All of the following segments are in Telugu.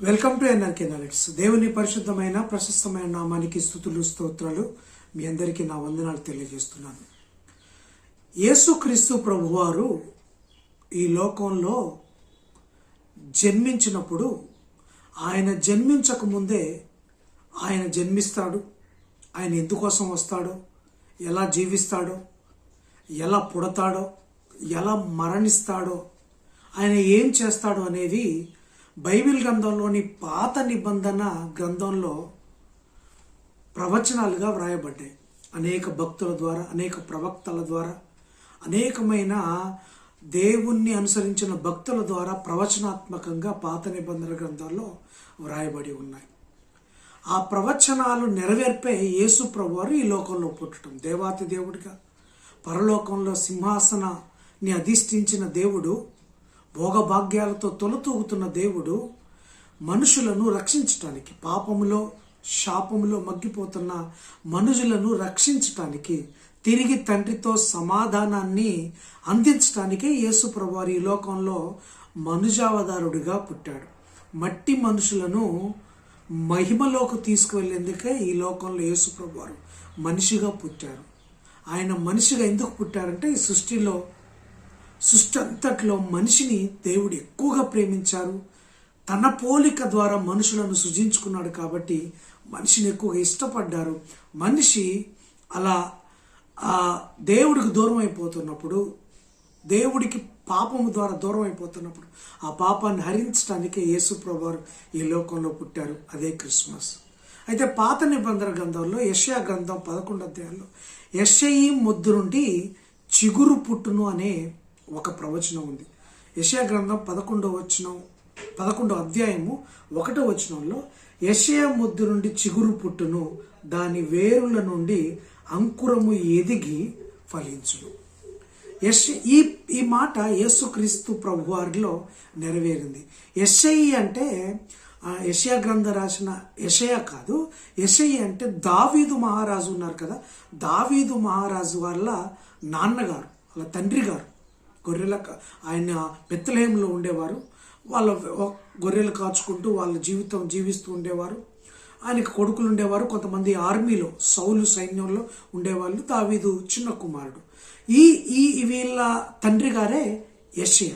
వెల్కమ్ టు ఎన్ఆర్కే నాలెట్స్ దేవుని పరిశుద్ధమైన ప్రశస్తమైన నామానికి స్థుతులు స్తోత్రాలు మీ అందరికీ నా వందనాలు తెలియజేస్తున్నాను. యేసుక్రీస్తు ప్రభువారు ఈ లోకంలో జన్మించినప్పుడు ఆయన జన్మించక ముందే ఆయన జన్మిస్తాడు. ఆయన ఎందుకోసం వస్తాడో? ఎలా జీవిస్తాడో? ఎలా పుడతాడో? ఎలా మరణిస్తాడో? ఆయన ఏం చేస్తాడో అనేది బైబిల్ గ్రంథంలోని పాత నిబంధన గ్రంథంలో ప్రవచనాలుగా వ్రాయబడ్డాయి. అనేక భక్తుల ద్వారా అనేక ప్రవక్తల ద్వారా అనేకమైన దేవుణ్ణి అనుసరించిన భక్తుల ద్వారా ప్రవచనాత్మకంగా పాత నిబంధన గ్రంథాల్లో వ్రాయబడి ఉన్నాయి. ఆ ప్రవచనాలు నెరవేర్పే యేసు ప్రభువారు ఈ లోకంలో పుట్టడం. దేవాతి దేవుడిగా పరలోకంలో సింహాసనాన్ని అధిష్ఠించిన దేవుడు భోగభాగ్యాలతో తొలతూగుతున్న దేవుడు మనుషులను రక్షించటానికి పాపములో శాపములో మగ్గిపోతున్న మనుషులను రక్షించటానికి తిరిగి తండ్రితో సమాధానాన్ని అందించటానికే యేసు ప్రభువారు ఈ లోకంలో మనుజావతారుడిగా పుట్టాడు. మట్టి మనుషులను మహిమలోకి తీసుకువెళ్ళేందుకే ఈ లోకంలో యేసు ప్రభువారు మనిషిగా పుట్టారు. ఆయన మనిషిగా ఎందుకు పుట్టారంటే ఈ సృష్టిలో సృష్టి అంతట్లో మనిషిని దేవుడు ఎక్కువగా ప్రేమించారు. తన పోలిక ద్వారా మనుషులను సృజించుకున్నాడు కాబట్టి మనిషిని ఎక్కువగా ఇష్టపడ్డారు. మనిషి అలా ఆ దేవుడికి దూరం అయిపోతున్నప్పుడు దేవుడికి పాపము ద్వారా దూరం అయిపోతున్నప్పుడు ఆ పాపాన్ని హరించడానికే యేసు ప్రభువారు ఈ లోకంలో పుట్టారు. అదే క్రిస్మస్. అయితే పాత నిబంధన గ్రంథంలో యషయా గ్రంథం పదకొండు అధ్యాయంలో యషయి ముద్దు నుండి చిగురు పుట్టును అనే ఒక ప్రవచనం ఉంది. యషయా గ్రంథం పదకొండవ వచనం పదకొండవ అధ్యాయము ఒకటో వచనంలో యషయా ముద్దు నుండి చిగురు పుట్టును దాని వేరుల నుండి అంకురము ఎదిగి ఫలించును. యశ్ ఈ ఈ మాట యేసుక్రీస్తు ప్రభు వారిలో నెరవేరింది. యశయి అంటే ఆ, గ్రంథ రాసిన యషయ కాదు యషయి అంటే దావీదు మహారాజు ఉన్నారు కదా దావీదు మహారాజు వాళ్ళ నాన్నగారు వాళ్ళ తండ్రి గారు. గొర్రెల ఆయన బెత్తలేంలో ఉండేవారు. వాళ్ళ గొర్రెలు కాచుకుంటూ వాళ్ళ జీవితం జీవిస్తూ ఉండేవారు. ఆయనకు కొడుకులు ఉండేవారు. కొంతమంది ఆర్మీలో సౌలు సైన్యంలో ఉండేవాళ్ళు. దావీదు చిన్న కుమారుడు. ఈ ఈ వీళ్ళ తండ్రి గారే యెషయ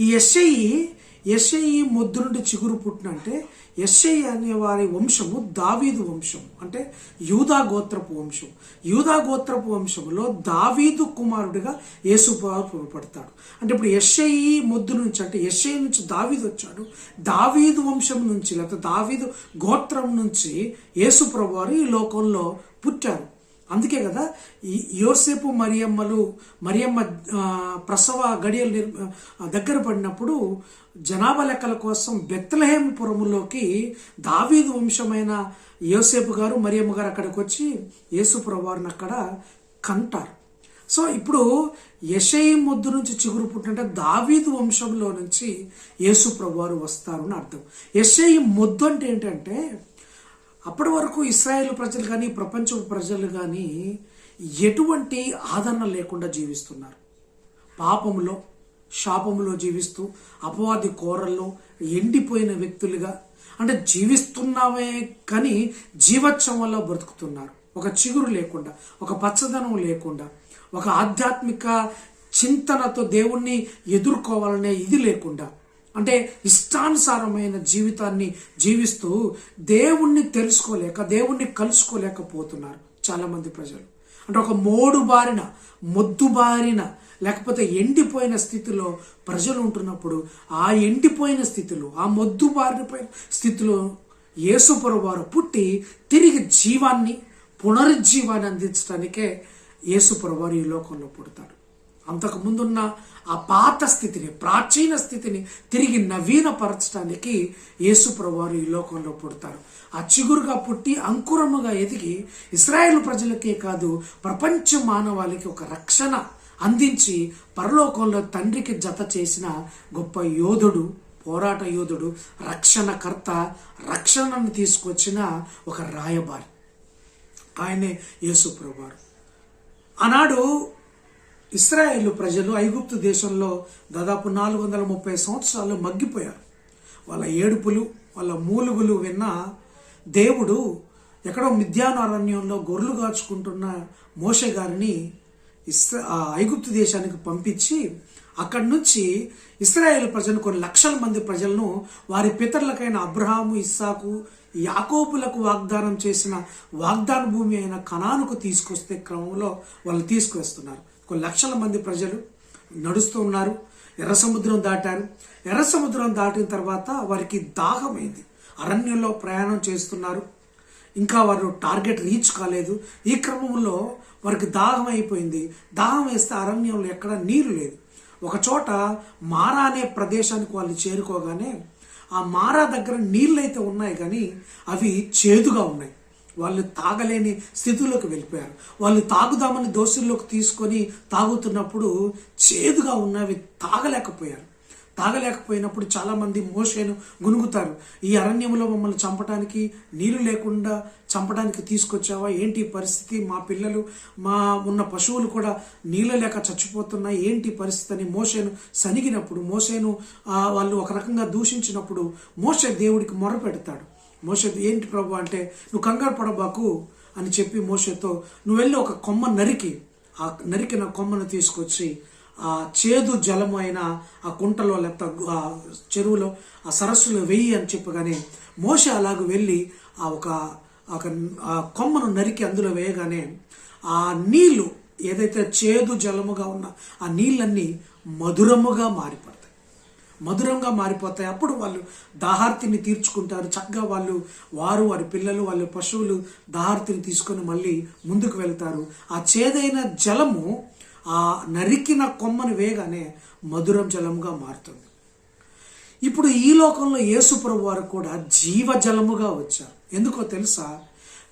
ఈ ఎస్ఐ ఎస్ఐ మొద్దు నుండి చిగురు పుట్టినంటే ఎస్ఐ అనే వారి వంశము దావీదు వంశం అంటే యూదా గోత్రపు వంశం. యూదా గోత్రపు వంశంలో దావీదు కుమారుడిగా యేసుప్రభు పడతాడు అంటే ఇప్పుడు ఎస్ఐ మొద్దు నుంచి అంటే ఎస్ఐ నుంచి దావీదు వచ్చాడు. దావీదు వంశం నుంచి లేకపోతే దావీదు గోత్రం నుంచి యేసు వారు ఈ లోకంలో పుట్టారు. అందుకే కదా ఈ యోసేపు మరియమ్మలు మరియమ్మ ప్రసవ గడియలు నిర్- దగ్గర పడినప్పుడు జనాభా లెక్కల కోసం బెత్తలహేమ పురములోకి దావీదు వంశమైన యోసేపు గారు మరియమ్మ గారు అక్కడికి వచ్చి యేసు వారిని అక్కడ కంటారు. సో ఇప్పుడు యషై ముద్దు నుంచి చిగురు పుట్టినంటే దావీదు వంశంలో నుంచి యేసు ప్రభువారు వస్తారు అని అర్థం. యషై ముద్దు అంటే ఏంటంటే అప్పటి వరకు ఇస్రాయేల్ ప్రజలు కానీ ప్రపంచ ప్రజలు కానీ ఎటువంటి ఆదరణ లేకుండా జీవిస్తున్నారు. పాపంలో శాపంలో జీవిస్తూ అపవాది కోరల్లో ఎండిపోయిన వ్యక్తులుగా అంటే జీవిస్తున్నామే కానీ జీవత్సం వల్ల బ్రతుకుతున్నారు. ఒక చిగురు లేకుండా ఒక పచ్చదనం లేకుండా ఒక ఆధ్యాత్మిక చింతనతో దేవుణ్ణి ఎదుర్కోవాలనే ఇది లేకుండా అంటే ఇష్టానుసారమైన జీవితాన్ని జీవిస్తూ దేవుణ్ణి తెలుసుకోలేక దేవుణ్ణి కలుసుకోలేకపోతున్నారు చాలామంది ప్రజలు. అంటే ఒక మోడు బారిన మొద్దు బారిన లేకపోతే ఎండిపోయిన స్థితిలో ప్రజలు ఉంటున్నప్పుడు ఆ ఎండిపోయిన స్థితిలో ఆ మొద్దు బారిపోయిన స్థితిలో యేసుపరు వారు పుట్టి తిరిగి జీవాన్ని పునరుజ్జీవాన్ని అందించడానికే యేసుపరు వారు ఈ లోకంలో పుడతాడు అంతకు ముందున్న ఆ పాత స్థితిని ప్రాచీన స్థితిని తిరిగి నవీనపరచడానికి యేసు ప్రభువారు ఈ లోకంలో పుడతారు. ఆ చిగురుగా పుట్టి అంకురముగా ఎదిగి ఇస్రాయేల్ ప్రజలకే కాదు ప్రపంచ మానవాళికి ఒక రక్షణ అందించి పరలోకంలో తండ్రికి జత చేసిన గొప్ప యోధుడు పోరాట యోధుడు రక్షణకర్త రక్షణను తీసుకొచ్చిన ఒక రాయబారి. ఆయనే యేసు ప్రభువారు. ఆనాడు ఇస్రాయేల్ ప్రజలు ఐగుప్తు దేశంలో దాదాపు నాలుగు వందల ముప్పై సంవత్సరాలు మగ్గిపోయారు. వాళ్ళ ఏడుపులు వాళ్ళ మూలుగులు విన్న దేవుడు ఎక్కడో మిథ్యాను అరణ్యంలో గొర్రెలు కాచుకుంటున్న మోషే గారిని ఇస్రా ఆ ఐగుప్తు దేశానికి పంపించి అక్కడి నుంచి ఇస్రాయేల్ ప్రజలు కొన్ని లక్షల మంది ప్రజలను వారి పితరులకైన అబ్రహాము ఇస్సాకు యాకోపులకు వాగ్దానం చేసిన వాగ్దాన భూమి అయిన కణానుకు తీసుకొస్తే క్రమంలో వాళ్ళు తీసుకువస్తున్నారు. కొన్ని లక్షల మంది ప్రజలు నడుస్తూ ఉన్నారు. ఎర్ర సముద్రం దాటారు. ఎర్ర సముద్రం దాటిన తర్వాత వారికి దాహమైంది అరణ్యంలో ప్రయాణం చేస్తున్నారు. ఇంకా వారు టార్గెట్ రీచ్ కాలేదు. ఈ క్రమంలో వారికి దాహం అయిపోయింది. దాహం వేస్తే అరణ్యంలో ఎక్కడ నీరు లేదు. ఒక చోట మారా అనే ప్రదేశానికి వాళ్ళు చేరుకోగానే ఆ మారా దగ్గర నీళ్ళు అయితే ఉన్నాయి కానీ అవి చేదుగా ఉన్నాయి. వాళ్ళు తాగలేని స్థితిలోకి వెళ్ళిపోయారు. వాళ్ళు తాగుదామని దోశల్లోకి తీసుకొని తాగుతున్నప్పుడు చేదుగా ఉన్నవి తాగలేకపోయారు. తాగలేకపోయినప్పుడు చాలామంది మోషేను గునుగుతారు. ఈ అరణ్యంలో మమ్మల్ని చంపడానికి నీరు లేకుండా చంపడానికి తీసుకొచ్చావా? ఏంటి పరిస్థితి? మా పిల్లలు మా ఉన్న పశువులు కూడా నీళ్ళు లేక చచ్చిపోతున్నాయి. ఏంటి పరిస్థితి? అని మోషేను సనిగినప్పుడు మోసేను వాళ్ళు ఒక రకంగా దూషించినప్పుడు మోసే దేవుడికి మొర పెడతాడు. మోసే ఏంటి ప్రభు అంటే నువ్వు కంగారు పడబాకు అని చెప్పి మోషేతో నువ్వు వెళ్ళి ఒక కొమ్మ నరికి ఆ నరికిన కొమ్మను తీసుకొచ్చి ఆ చేదు జలము అయిన ఆ కుంటలో లేకపోతే ఆ చెరువులో ఆ సరస్సులో వెయ్యి అని చెప్పగానే మోస అలాగ వెళ్ళి ఆ ఒక కొమ్మను నరికి అందులో వేయగానే ఆ నీళ్ళు ఏదైతే చేదు జలముగా ఉన్న ఆ నీళ్ళన్నీ మధురముగా మారిపడతాయి. మధురంగా మారిపోతాయి. అప్పుడు వాళ్ళు దాహార్తిని తీర్చుకుంటారు. చక్కగా వాళ్ళు వారు వారి పిల్లలు వాళ్ళ పశువులు దాహార్తిని తీసుకొని మళ్ళీ ముందుకు వెళ్తారు. ఆ చేదైన జలము ఆ నరికిన కొమ్మను వేగానే మధురం జలముగా మారుతుంది. ఇప్పుడు ఈ లోకంలో యేసుప్రభు వారు కూడా జీవజలముగా వచ్చారు. ఎందుకో తెలుసా?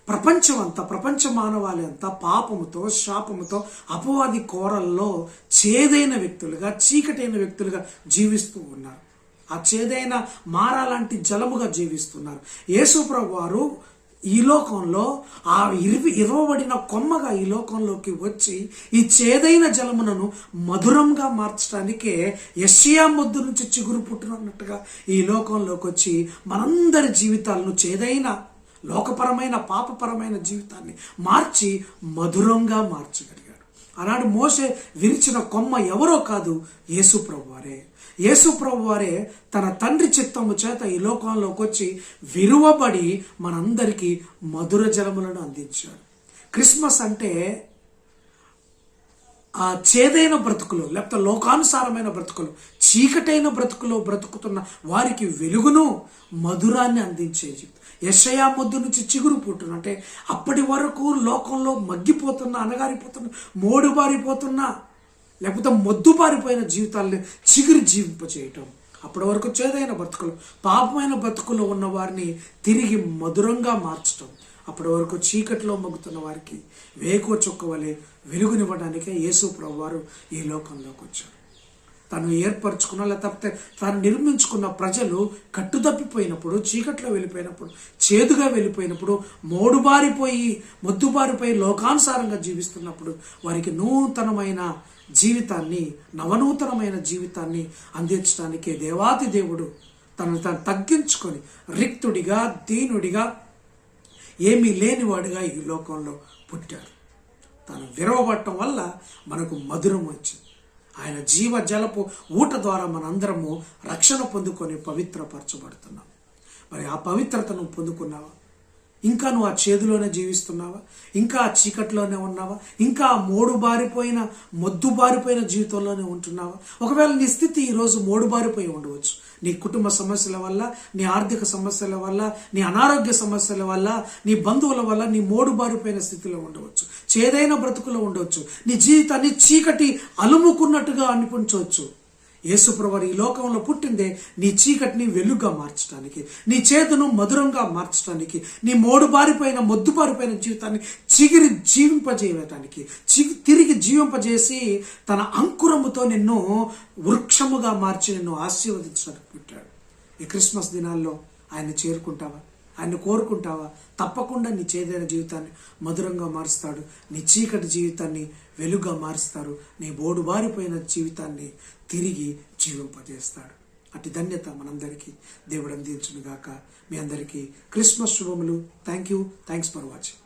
ప్రపంచం అంతా ప్రపంచ మానవాళి అంతా పాపముతో శాపముతో అపవాది కోరల్లో చేదైన వ్యక్తులుగా చీకటైన వ్యక్తులుగా జీవిస్తూ ఉన్నారు. ఆ చేదైన మారాలాంటి జలముగా జీవిస్తున్నారు. యేసుప్రభు వారు ఈ లోకంలో ఆ ఇరివి ఇరవబడిన కొమ్మగా ఈ లోకంలోకి వచ్చి ఈ చేదైన జలమునను మధురంగా మార్చడానికే యష్యా ముద్దు నుంచి చిగురు పుట్టినట్టుగా ఈ లోకంలోకి వచ్చి మనందరి జీవితాలను చేదైన లోకపరమైన పాపపరమైన జీవితాన్ని మార్చి మధురంగా మార్చగలిగారు ఆనాడు మోసే విరిచిన కొమ్మ ఎవరో కాదు యేసు ప్రభువారే. యేసు ప్రభువారే తన తండ్రి చిత్తము చేత ఈ లోకంలోకి వచ్చి విరువబడి మనందరికీ మధుర జలములను అందించాడు. క్రిస్మస్ అంటే ఆ చేదైన బ్రతుకులు లేకపోతే లోకానుసారమైన బ్రతుకులు చీకటైన బ్రతుకులో బ్రతుకుతున్న వారికి వెలుగును మధురాన్ని అందించే జీవితం మొద్దు నుంచి చిగురు పుట్టును. అంటే అప్పటి వరకు లోకంలో మగ్గిపోతున్న అనగారిపోతున్న మోడుబారిపోతున్న లేకపోతే మొద్దుబారిపోయిన జీవితాలని చిగురు జీవింపచేయటం. అప్పటి వరకు చేదైన బ్రతుకులు పాపమైన బ్రతుకులో ఉన్న వారిని తిరిగి మధురంగా మార్చటం. అప్పటి వరకు చీకటిలో మగ్గుతున్న వారికి వేకో చుక్క వలె వెలుగునివ్వడానికే యేసు ప్రభు వారు ఈ లోకంలోకి వచ్చారు. తను ఏర్పరచుకున్న లేకపోతే తాను నిర్మించుకున్న ప్రజలు కట్టుదప్పిపోయినప్పుడు చీకట్లో వెళ్ళిపోయినప్పుడు చేదుగా వెళ్ళిపోయినప్పుడు మోడుబారిపోయి మొద్దుబారిపోయి లోకానుసారంగా జీవిస్తున్నప్పుడు వారికి నూతనమైన జీవితాన్ని నవనూతనమైన జీవితాన్ని అందించడానికే దేవాది దేవుడు తనను తాను తగ్గించుకొని రిక్తుడిగా దీనుడిగా ఏమీ లేనివాడుగా ఈ లోకంలో పుట్టాడు. తను విరవబట్టడం వల్ల మనకు మధురం వచ్చింది. ఆయన జీవ జలపు ఊట ద్వారా మనందరము రక్షణ పొందుకొని పవిత్రపరచబడుతున్నాం. మరి ఆ పవిత్రతను పొందుకున్నావా? ఇంకా నువ్వు ఆ చేదులోనే జీవిస్తున్నావా? ఇంకా ఆ చీకట్లోనే ఉన్నావా? ఇంకా ఆ మోడు బారిపోయిన మొద్దు బారిపోయిన జీవితంలోనే ఉంటున్నావా? ఒకవేళ నీ స్థితి ఈరోజు మోడు బారిపోయి ఉండవచ్చు. నీ కుటుంబ సమస్యల వల్ల నీ ఆర్థిక సమస్యల వల్ల నీ అనారోగ్య సమస్యల వల్ల నీ బంధువుల వల్ల నీ మోడు బారిపోయిన స్థితిలో ఉండవచ్చు. చేదైన బ్రతుకులో ఉండవచ్చు. నీ జీవితాన్ని చీకటి అలుముకున్నట్టుగా అనిపించవచ్చు. యేసుప్రభు ఈ లోకంలో పుట్టిందే నీ చీకటిని వెలుగుగా మార్చడానికి నీ చేతును మధురంగా మార్చడానికి నీ మోడుబారిపోయిన మొద్దుబారిపోయిన జీవితాన్ని చిగిరి జీవింపజేయటానికి చిగి తిరిగి జీవింపజేసి తన అంకురముతో నిన్ను వృక్షముగా మార్చి నిన్ను ఆశీర్వదించడానికి పుట్టాడు. ఈ క్రిస్మస్ దినాల్లో ఆయన చేరుకుంటావా? ఆయన కోరుకుంటావా? తప్పకుండా నీ చేదైన జీవితాన్ని మధురంగా మారుస్తాడు. నీ చీకటి జీవితాన్ని వెలుగుగా మారుస్తారు. నీ బోడు బారిపోయిన జీవితాన్ని తిరిగి జీవింపజేస్తాడు. అటు ధన్యత మనందరికీ. దేవుడు అందించునుగాక. మీ అందరికీ క్రిస్మస్ శుభములు. Thank you thanks for watching